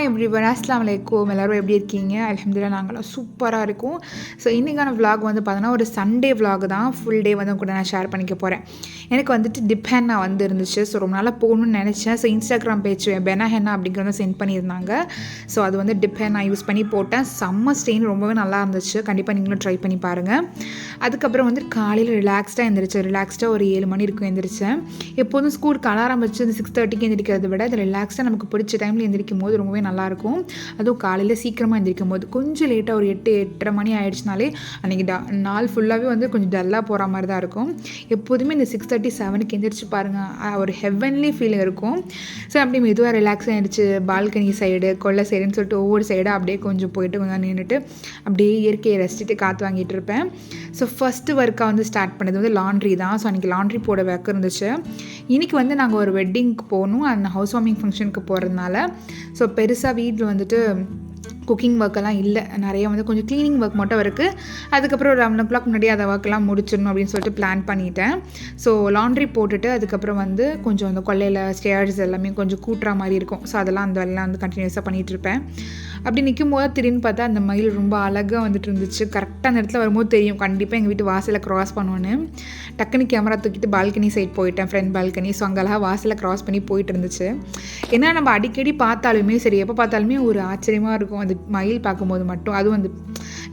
Hi எப்படி அஸ்லாம் வலைக்கும் எல்லோரும் எப்படி இருக்கீங்க? அலமதுல்லா நாங்களாம் சூப்பராக இருக்கும். ஸோ இன்றைக்கான vlog வந்து பார்த்தோன்னா ஒரு சண்டே vlog தான். ஃபுல் டே வந்து கூட நான் ஷேர் பண்ணிக்க போகிறேன் எனக்கு வந்துட்டு டிபென்னா வந்து இருந்துச்சு. ஸோ ரொம்ப நாளாக போகணும்னு நினச்சேன். ஸோ இன்ஸ்டாகிராம் பேஜ் பெனா ஹென்னா அப்படிங்கிறத சென்ட் பண்ணியிருந்தாங்க. ஸோ அது வந்து டிபென்னா யூஸ் பண்ணி போட்டேன். செம்ம ஸ்டெயின் ரொம்பவே நல்லா இருந்துச்சு. கண்டிப்பாக நீங்களும் ட்ரை பண்ணி பாருங்கள் அதுக்கப்புறம் வந்து காலையில் ரிலாக்ஸ்டாக எழுந்திரிச்சேன் ரிலாக்ஸ்டாக ஒரு ஏழு மணி இருக்கும் எழுந்திரிச்சேன் எப்போதும் ஸ்கூலுக்கு அலாரம் வச்சு இந்த சிக்ஸ் தேர்ட்டிக்கு எழுந்திரிக்கிறத விட அது ரிலாக்ஸாக நமக்கு பிடிச்ச டைமில் எழுந்திரிக்கும் போது ரொம்பவே நல்லாயிருக்கும். அதுவும் காலையில் சீக்கிரமாக எந்திரிக்கும் போது கொஞ்சம் லேட்டாக ஒரு எட்டு எட்டரை மணி ஆயிடுச்சுனாலே அன்றைக்கி டா நாள் ஃபுல்லாகவே வந்து கொஞ்சம் டல்லாக போகிற மாதிரி தான் இருக்கும். எப்போதுமே இந்த சிக்ஸ் தேர்ட்டி செவனுக்கு எந்திரிச்சு பாருங்கள் ஒரு ஹெவன்லி ஃபீல் இருக்கும். ஸோ அப்படியே மெதுவாக ரிலாக்ஸ் ஆகிடுச்சு பால்கனி சைடு கொல்லை சைடுன்னு சொல்லிட்டு ஒவ்வொரு சைடாக அப்படியே கொஞ்சம் போயிட்டு கொஞ்சம் நின்றுட்டு அப்படியே இயற்கையை ரசிச்சுட்டு காற்று வாங்கிட்டு இருப்பேன். ஸோ ஃபஸ்ட்டு ஒர்க்காக வந்து ஸ்டார்ட் பண்ணது வந்து லாண்ட்ரி தான். ஸோ அன்றைக்கி லாண்ட்ரி போட ஒர்க் இருந்துச்சு. இன்றைக்கி வந்து நாங்கள் ஒரு வெட்டிங்க்கு போகணும். அந்த ஹவுஸ் வார்மிங் ஃபங்க்ஷனுக்கு போகிறதுனால ஸோ பெருசு பெருசாக வீட்டில் வந்துட்டு குக்கிங் ஒர்க்கெல்லாம் இல்லை. நிறைய வந்து கொஞ்சம் க்ளீனிங் ஒர்க் மட்டும் இருக்குது அதுக்கப்புறம் ஒரு லெவன் ஓ கிளாக் முன்னாடி அதை ஒர்க்கெல்லாம் முடிச்சிடணும் அப்படின்னு சொல்லிட்டு பிளான் பண்ணிட்டேன். ஸோ லாண்ட்ரி போட்டுட்டு அதுக்கப்புறம் வந்து கொஞ்சம் அந்த கொல்லையில் ஸ்டேர்ஸ் எல்லாமே கொஞ்சம் கூட்டுற மாதிரி இருக்கும். ஸோ அதெல்லாம் அந்த வேலைலாம் வந்து கண்டினியூஸாக பண்ணிகிட்டு இருப்பேன். அப்படி நிற்கும் போது திடீர்னு பார்த்தா அந்த மயில் ரொம்ப அழகாக வந்துட்டு இருந்துச்சு. கரெக்டாக அந்த இடத்துல வரும்போது தெரியும். கண்டிப்பாக எங்கள் வீட்டு வாசலில் க்ராஸ் பண்ணுவேன்னு. டக்குன்னு கேமரா தூக்கிட்டு பால்கனி சைட் போயிட்டேன் ஃப்ரெண்ட் பால்கனி ஸோ அங்கே வாசலில் க்ராஸ் பண்ணி போயிட்டு இருந்துச்சு. ஏன்னா நம்ம அடிக்கடி பார்த்தாலுமே சரி எப்போ பார்த்தாலுமே ஒரு ஆச்சரியமாக இருக்கும். அந்த மயில் பார்க்கும்போது மட்டும் அதுவும் அந்த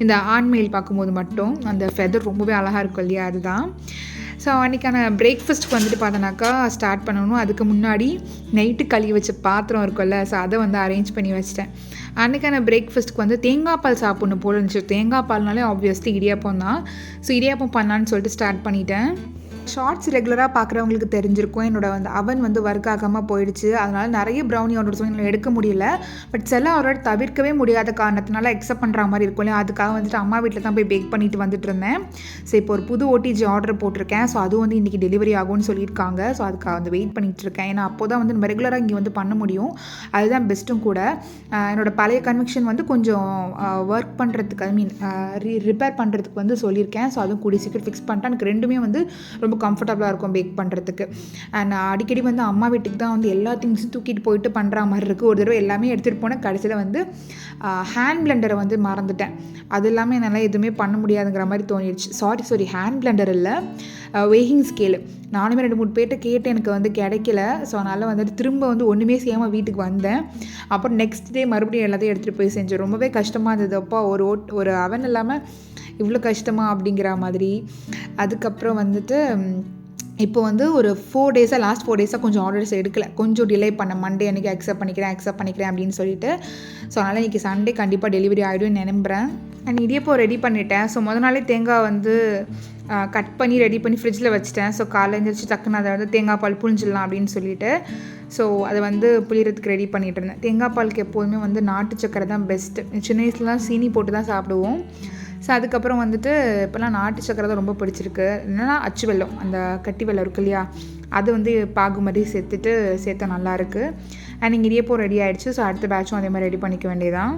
இந்த ஆண் மயில் பார்க்கும்போது மட்டும் அந்த ஃபெதர் ரொம்பவே அழகாக இருக்கும் இல்லையா? அதுதான். ஸோ அன்றைக்கான பிரேக்ஃபாஸ்ட்டுக்கு வந்துட்டு பார்த்தோன்னாக்கா ஸ்டார்ட் பண்ணணும். அதுக்கு முன்னாடி நைட்டு கழுவி வச்ச பாத்திரம் இருக்கும்ல ஸோ அதை வந்து அரேஞ்ச் பண்ணி வச்சிட்டேன். அன்றைக்கான பிரேக்ஃபாஸ்ட்டுக்கு வந்து தேங்காய் பால் சாப்பிட்ணும் போல இருந்துச்சு. தேங்காய் பால்னாலே ஆப்வியஸ்லி இடியாப்பம் தான். ஸோ இடியாப்பம் பண்ணலான்னு சொல்லிட்டு ஸ்டார்ட் பண்ணிட்டேன். ஷார்ட்ஸ் ரெகுலராக பார்க்குறவங்களுக்கு தெரிஞ்சிருக்கும். என்னோட வந்து அவன் வந்து ஒர்க் ஆகாமல் போயிடுச்சு. அதனால் நிறைய ப்ரௌனி ஆர்டர்ஸ் வந்து என்னால் எடுக்க முடியல. பட் சில ஆர்டர் தவிர்க்கவே முடியாத காரணத்தினால அக்செப்ட் பண்ணுற மாதிரி இருக்கும் இல்லையா? அதுக்காக வந்துட்டு அம்மா வீட்டில் தான் போய் பேக் பண்ணிட்டு வந்துட்டு இருந்தேன். ஸோ இப்போ ஒரு புது ஓடிஜி ஆர்டர் போட்டிருக்கேன். ஸோ அதுவும் வந்து இன்றைக்கி டெலிவரி ஆகும்னு சொல்லியிருக்காங்க. ஸோ அதுக்காக வந்து வெயிட் பண்ணிகிட்டு இருக்கேன். ஏன்னா அப்போ தான் வந்து நம்ம ரெகுலராக இங்கே வந்து பண்ண முடியும். அதுதான் பெஸ்ட்டும் கூட. என்னோட பழைய கன்விக்ஷன் வந்து கொஞ்சம் ஒர்க் பண்ணுறதுக்கு ஐ மீன் ரி ரிப்பேர் பண்ணுறதுக்கு வந்து சொல்லியிருக்கேன். ஸோ அதுவும் கூடிய சீக்கிரம் ஃபிக்ஸ் பண்ணிட்டேன். எனக்கு ரெண்டுமே வந்து ரொம்ப கம்ஃபர்டபுளாக இருக்கும் பேக் பண்ணுறதுக்கு அண்ட் அடிக்கடி வந்து அம்மா வீட்டுக்கு தான் வந்து எல்லா திங்ஸும் தூக்கிட்டு போயிட்டு பண்ணுற மாதிரி இருக்குது ஒரு தடவை எல்லாமே எடுத்துகிட்டு போனேன். கடைசியில் வந்து ஹேண்ட் பிளெண்டரை வந்து மறந்துட்டேன். அது இல்லாமல் என்னால் எதுவுமே பண்ண முடியாதுங்கிற மாதிரி தோணிடுச்சு சாரி சாரி ஹேண்ட் பிளெண்டர் இல்லை வெயிங் ஸ்கேலு நானுமே ரெண்டு மூணு பேர்ட்ட கேட்டு எனக்கு வந்து கிடைக்கல. ஸோ அதனால் வந்துட்டு திரும்ப வந்து ஒன்றுமே செய்யாமல் வீட்டுக்கு வந்தேன். அப்புறம் நெக்ஸ்ட் டே மறுபடியும் எல்லாத்தையும் எடுத்துகிட்டு போய் செஞ்சேன். ரொம்பவே கஷ்டமாக இருந்தது. அப்போ ஒரு ஓட் ஒரு அவன் இல்லாமல் இவ்வளோ கஷ்டமா அப்படிங்கிற மாதிரி. அதுக்கப்புறம் வந்துட்டு இப்போ வந்து ஒரு ஃபோர் டேஸாக லாஸ்ட் ஃபோர் டேஸாக கொஞ்சம் ஆர்டர்ஸ் எடுக்கல. கொஞ்சம் டிலே பண்ண மண்டே அன்றைக்கி அக்செப்ட் பண்ணிக்கிறேன் அக்செப்ட் பண்ணிக்கிறேன் அப்படின்னு சொல்லிட்டு. ஸோ அதனால் இன்றைக்கி சண்டே கண்டிப்பாக டெலிவரி ஆகிடும்னு நினைக்கிறேன் அண்ட் இடியப்போ ரெடி பண்ணிட்டேன். ஸோ முத நாளே தேங்காய் வந்து கட் பண்ணி ரெடி பண்ணி ஃப்ரிட்ஜில் வச்சுட்டேன். ஸோ காலையில் எழுந்திரிச்சு டக்குன்னு அதை வந்து தேங்காய் பால் புழிஞ்சிடலாம் அப்படின்னு சொல்லிட்டு. ஸோ அதை வந்து புளியறதுக்கு ரெடி பண்ணிட்டு இருந்தேன். தேங்காய் பாலுக்கு எப்போதுமே வந்து நாட்டு சக்கரை தான் பெஸ்ட்டு சின்ன வயசுலாம் சீனி போட்டு தான் சாப்பிடுவோம். ஸோ அதுக்கப்புறம் வந்துட்டு இப்போல்லாம் நாட்டு சக்கரை தான் ரொம்ப பிடிச்சிருக்கு. என்னென்னா அச்சு வெல்லம் அந்த கட்டி வெல்லம் இருக்கு இல்லையா? அது வந்து பாகு மாதிரி சேர்த்துட்டு சேர்த்தா நல்லாயிருக்கு அண்ட் இங்கே இடியப்போ ரெடி ஆகிடுச்சு ஸோ அடுத்த பேட்சும் அதே மாதிரி ரெடி பண்ணிக்க வேண்டியதான்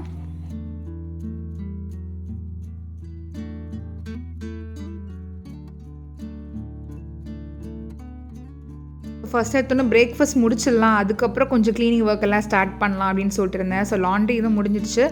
ஃபர்ஸ்ட் எடுத்தோன்னே பிரேக்ஃபாஸ்ட் முடிச்சிடலாம். அதுக்கப்புறம் கொஞ்சம் க்ளீனிங் ஒர்க் எல்லாம் ஸ்டார்ட் பண்ணலாம் அப்படின்னு சொல்லிட்டு இருந்தேன். ஸோ லாண்ட்ரி இதுவும் முடிஞ்சிடுச்சு.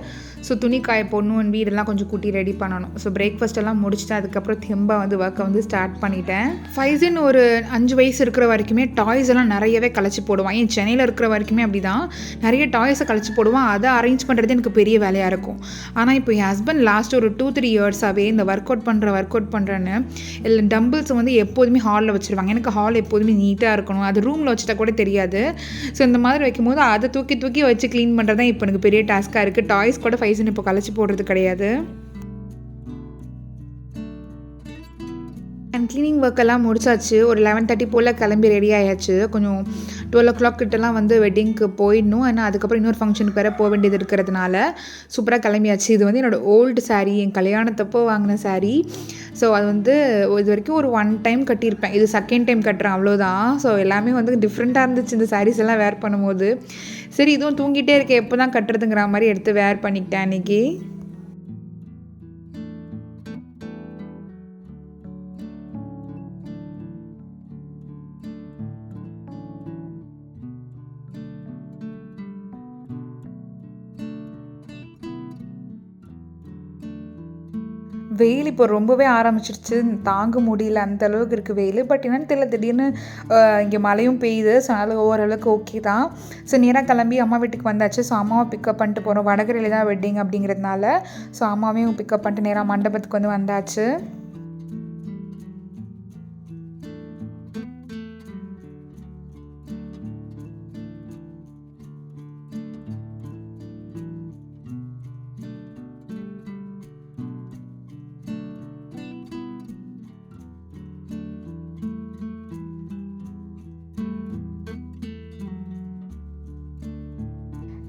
ஸோ துணி காய போடணும் வீடெல்லாம் கொஞ்சம் கூட்டி ரெடி பண்ணணும். ஸோ பிரேக்ஃபாஸ்ட் எல்லாம் முடிச்சுட்டு அதுக்கப்புறம் தெம்பா வந்து ஒர்க்கை வந்து ஸ்டார்ட் பண்ணிட்டேன். ஃபைசின் ஒரு அஞ்சு வயசு இருக்கிற வரைக்குமே டாய்ஸ் எல்லாம் நிறையவே கலைச்சி போடுவான். என் சென்னையில் இருக்கிற வரைக்குமே அப்படி தான் நிறைய டாய்ஸை கலைச்சி போடுவான். அதை அரேஞ்ச் பண்ணுறது எனக்கு பெரிய வேலையாக இருக்கும். ஆனால் இப்போ என் ஹஸ்பண்ட் லாஸ்ட் ஒரு டூ த்ரீ இயர்ஸாகவே இந்த ஒர்க் அவுட் பண்ணுற ஒர்க் அவுட் பண்ணுறேன்னு இல்லை டம்பிள்ஸ் வந்து எப்போதுமே ஹாலில் வச்சுருவாங்க. எனக்கு ஹால் எப்போதுமே நீட்டாக இருக்கணும். அது ரூமில் வச்சுட்டா கூட தெரியாது. ஸோ இந்த மாதிரி வைக்கும்போது அதை தூக்கி தூக்கி வச்சு க்ளீன் பண்ணுறது தான் இப்போ எனக்கு பெரிய டாஸ்க்காக இருக்குது டாய்ஸ் கூட ஃபைவ் ஃபைசன் இப்போ கலைச்சி போடுறது கிடையாது. க்ளீனிங் ஒர்க் எல்லாம் முடிச்சாச்சு. ஒரு லெவன் தேர்ட்டி போல் கிளம்பி ரெடி ஆயாச்சு. கொஞ்சம் டுவெல் ஓ கிளாக் கிட்டலாம் வந்து வெட்டிங்க்கு போயிடணும். ஆனால் அதுக்கப்புறம் இன்னொரு ஃபங்க்ஷனுக்கு வேறு போக வேண்டியது இருக்கிறதுனால சூப்பராக கிளம்பியாச்சு. இது வந்து என்னோடய ஓல்டு சாரீ என் கல்யாணத்தப்போ வாங்கின சாரீ ஸோ அது வந்து இது வரைக்கும் ஒரு ஒன் டைம் கட்டியிருப்பேன். இது செகண்ட் டைம் கட்டுறேன் அவ்வளோதான் ஸோ எல்லாமே வந்து டிஃப்ரெண்ட்டாக இருந்துச்சு. இந்த சாரீஸ் எல்லாம் வேர் பண்ணும்போது. சரி இதுவும் தூங்கிட்டே இருக்கேன். எப்போ தான் கட்டுறதுங்கிற மாதிரி எடுத்து வேர் பண்ணிக்கிட்டேன் அன்றைக்கி வெயில் இப்போ ரொம்பவே ஆரம்பிச்சிருச்சு. தாங்க முடியல அந்த அளவுக்கு இருக்குது வெயில். பட் என்னென்னு தெரியல திடீர்னு இங்கே மழையும் பெய்யுது. ஸோ அதனால் ஓரளவுக்கு ஓகே தான். ஸோ நேராக கிளம்பி அம்மா வீட்டுக்கு வந்தாச்சு. ஸோ அம்மாவை பிக்கப் பண்ணிட்டு போகிறோம் வடகரையில் தான் வெட்டிங் அப்படிங்கிறதுனால. ஸோ அம்மாவையும் பிக்கப் பண்ணிட்டு நேராக மண்டபத்துக்கு வந்து வந்தாச்சு.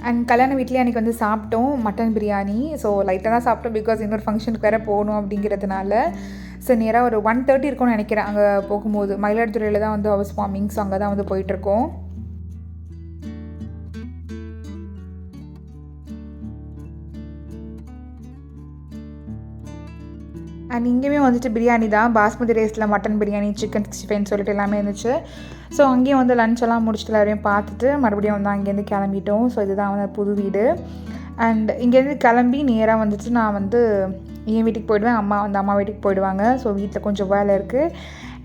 அண்ட் கல்யாண வீட்லேயே அன்றைக்கி வந்து சாப்பிட்டோம் மட்டன் பிரியாணி ஸோ லைட்டாக தான் சாப்பிட்டோம் பிகாஸ் இன்னொரு ஃபங்க்ஷனுக்கு வேறு போகணும் அப்படிங்கிறதுனால. ஸோ நேராக ஒரு ஒன் தேர்ட்டி இருக்கும்னு நினைக்கிறேன் அங்கே போகும்போது. மயிலாடுதுறையில் தான் வந்து ஹவுஸ் வார்மிங் ஸோ அங்கே தான் வந்து போயிட்டுருக்கோம் அண்ட் இங்கேயுமே வந்துட்டு பிரியாணி தான். பாஸ்மதி ரைஸில் மட்டன் பிரியாணி சிக்கன் சிக்ஸ்டி ஃபைவ்னு சொல்லிட்டு எல்லாமே இருந்துச்சு. ஸோ அங்கேயும் வந்து லஞ்ச் எல்லாம் முடிச்சுட்டு எல்லாரையும் பார்த்துட்டு மறுபடியும் வந்து அங்கேருந்து கிளம்பிட்டோம். ஸோ இதுதான் வந்து புது வீடு. அண்ட் இங்கேருந்து கிளம்பி நேராக வந்துட்டு நான் வந்து என் வீட்டுக்கு போயிடுவேன். அம்மா வந்து அம்மா வீட்டுக்கு போயிடுவாங்க. ஸோ வீட்டில் கொஞ்சம் வேலை இருக்குது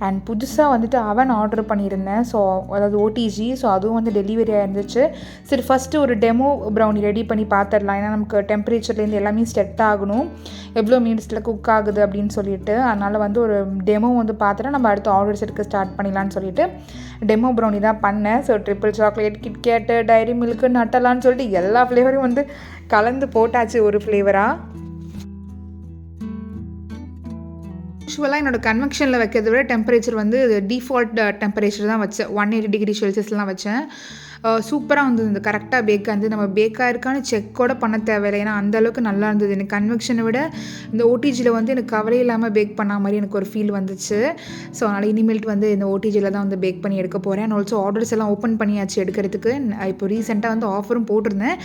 அண்ட் புதுசாக வந்துட்டு அவன் ஆர்டர் பண்ணியிருந்தேன். ஸோ அதாவது ஓடிஜி ஸோ அதுவும் வந்து டெலிவரி ஆயிருந்துச்சு சரி ஃபஸ்ட்டு ஒரு டெமோ ப்ரௌனி ரெடி பண்ணி பார்த்துடலாம் ஏன்னா நமக்கு டெம்பரேச்சர்லேருந்து எல்லாமே செட் ஆகணும். எவ்வளோ மினிட்ஸில் குக் ஆகுது அப்படின்னு சொல்லிட்டு அதனால் வந்து ஒரு டெமோ வந்து பார்த்துட்டு நம்ம அடுத்து ஆர்டர்ஸ் எடுக்க ஸ்டார்ட் பண்ணலான்னு சொல்லிட்டு டெமோ ப்ரௌனி தான் பண்ணேன். So triple chocolate KitKat Dairy Milk நட்டலான்னு சொல்லிட்டு எல்லா ஃப்ளேவரையும் வந்து கலந்து போட்டாச்சு ஒரு ஃப்ளேவராக யூஸ்வலாக என்னோட கன்வெக்ஷனில் வைக்கிறத விட டெம்பரேச்சர் வந்து டிஃபால்ட் டெம்பரேச்சர் uh, தான் வச்சேன். ஒன் எயிட்டி டிகிரி செல்சியஸ்லாம் வச்சேன். சூப்பராக வந்து இந்த கரெக்டாக பேக் வந்து நம்ம பேக்காக இருக்கான்னு செக் கூட பண்ண தேவையில்லை. ஏன்னா அந்தளவுக்கு நல்லா இருந்தது. எனக்கு கன்வெக்ஷனை விட இந்த ஓடிஜியில் வந்து எனக்கு கவலை இல்லாமல் பேக் பண்ண மாதிரி எனக்கு ஒரு ஃபீல் வந்துச்சு. ஸோ அதனால் இனிமேல்ட்டு வந்து இந்த ஓடிஜியில் தான் வந்து பேக் பண்ணி எடுக்க போகிறேன் அண்ட் ஆல்சோ ஆர்டர்ஸ் எல்லாம் ஓப்பன் பண்ணியாச்சு எடுக்கிறதுக்கு. இப்போ ரீசெண்டாக வந்து ஆஃபரும் போட்டிருந்தேன்.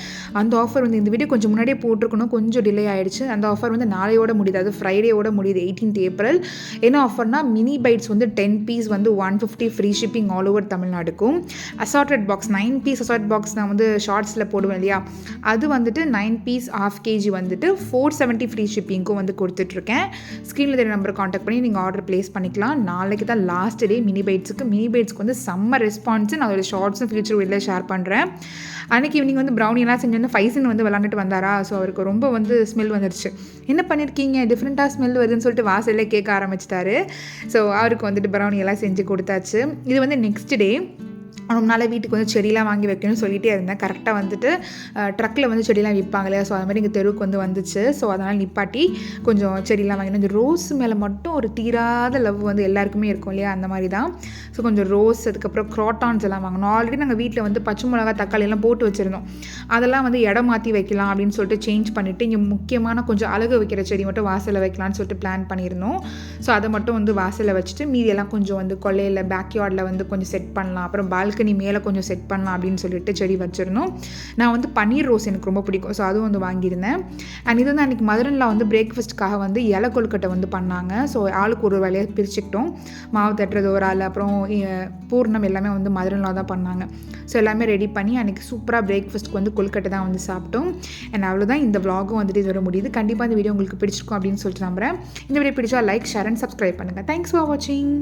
அந்த ஆஃபர் வந்து இந்த வீடியோ கொஞ்சம் முன்னாடியே போட்டிருக்கணும். கொஞ்சம் டிலே ஆகிடுச்சு அந்த ஆஃபர் வந்து நாளையோட முடியுது. அது ஃப்ரைடேயோட முடியுது எயிட்டீன்த் ஏப்ரல் என்ன ஆஃபர்னால் மினி பைட்ஸ் வந்து டென் பீஸ் வந்து one fifty free shipping all over தமிழ்நாடுக்கும். Assorted box nine nine piece assort box நான் வந்து ஷார்ட்ஸில் போடுவேன் இல்லையா? அது வந்துட்டு நைன் பீஸ் ஆஃப் கேஜி வந்துட்டு ஃபோர் செவன்ட்டி ஃப்ரீ ஷிப்பிங்க்கும் வந்து கொடுத்துட்ருக்கேன். ஸ்க்ரீனில் தெரிய நம்பர் காண்டாக்ட் பண்ணி நீங்கள் ஆர்டர் ப்ளேஸ் பண்ணிக்கலாம். நாளைக்கு தான் லாஸ்ட் டே மினி பைட்ஸுக்கு மினி பைட்ஸ்க்கு வந்து செம்ம ரெஸ்பான்ஸு நான் அதோட ஷார்ட்ஸும் ஃபியூச்சர் வீடியோவில் ஷேர் பண்ணுறேன் அன்றைக்கி ஈவினிங் வந்து ப்ரௌனி எல்லாம் செஞ்சு வந்து ஃபைசன் வந்து விளாண்டுட்டு வந்தாரா? ஸோ அவருக்கு ரொம்ப வந்து ஸ்மெல் வந்துருச்சு. என்ன பண்ணியிருக்கீங்க டிஃப்ரெண்ட்டாக ஸ்மெல் வருதுன்னு சொல்லிட்டு வாசல்லே கேட்க ஆரம்பிச்சிட்டாரு. ஸோ அவருக்கு வந்துட்டு ப்ரௌனி எல்லாம் செஞ்சு கொடுத்தாச்சு. இது வந்து நெக்ஸ்ட் டே ரொம்ப நாள் வீட்டுக்கு வந்து செடியெலாம் வாங்கி வைக்கணும்னு சொல்லிகிட்டே இருந்தேன். கரெக்டாக வந்துட்டு ட்ரக்கில் வந்து செடியெலாம் விற்பாங்க இல்லையா ஸோ அது மாதிரி எங்கள் தெருவுக்கு வந்து வந்துச்சு. ஸோ அதனால் நிப்பாட்டி கொஞ்சம் செடியெலாம் வாங்கினோம் இந்த ரோஸ் மேலே மட்டும் ஒரு தீராத லவ் வந்து எல்லாருக்குமே இருக்கும் இல்லையா? அந்த மாதிரி தான். ஸோ கொஞ்சம் ரோஸ் அதுக்கப்புறம் க்ராட்டான்ஸ் எல்லாம் வாங்கணும். ஆல்ரெடி நாங்கள் வீட்டில் வந்து பச்சை மிளகா தக்காளி எல்லாம் போட்டு வச்சுருந்தோம். அதெல்லாம் வந்து இடம் மாற்றி வைக்கலாம் அப்படின்னு சொல்லிட்டு சேஞ்ச் பண்ணிவிட்டு இங்கே முக்கியமான கொஞ்சம் அழகு வைக்கிற செடி மட்டும் வாசலில் வைக்கலாம்னு சொல்லிட்டு பிளான் பண்ணியிருந்தோம். ஸோ அதை மட்டும் வந்து வாசலில் வச்சுட்டு மீதியெல்லாம் கொஞ்சம் வந்து கொள்ளையில் பேக்யார்டில் வந்து கொஞ்சம் செட் பண்ணலாம். அப்புறம் பால் பால்கனி மேலே கொஞ்சம் செட் பண்ணலாம் அப்படின்னு சொல்லிட்டு செடி வச்சிருந்தோம். நான் வந்து பன்னீர் ரோஸ் எனக்கு ரொம்ப பிடிக்கும். ஸோ அதுவும் வந்து வாங்கியிருந்தேன். அண்ட் இது வந்து அன்றைக்கி மதுரனில் வந்து பிரேக்ஃபாஸ்ட்டுக்காக வந்து இலை கொழுக்கட்டை வந்து பண்ணாங்க. ஸோ ஆளுக்கு ஒரு வேலையை பிரிச்சுக்கிட்டோம். மாவு தட்டுறது ஒரு ஆள் அப்புறம் பூர்ணம் எல்லாமே வந்து மதுரனில் தான் பண்ணாங்க. ஸோ எல்லாமே ரெடி பண்ணி அன்றைக்கி சூப்பராக பிரேக்ஃபாஸ்ட்டுக்கு வந்து கொழுக்கட்டை தான் வந்து சாப்பிட்டோம். அண்ட் அவ்வளோதான் இந்த விலாகும் வந்துட்டு இது வர முடியுது. கண்டிப்பாக இந்த வீடியோ உங்களுக்கு பிடிச்சிருக்கும் அப்படின்னு சொல்லிட்டு நம்புறேன். இந்த வீடியோ பிடிச்சா லைக் ஷேர் அண்ட் சப்ஸ்கிரைப் பண்ணுங்கள் தேங்க்ஸ் ஃபார் வாட்சிங்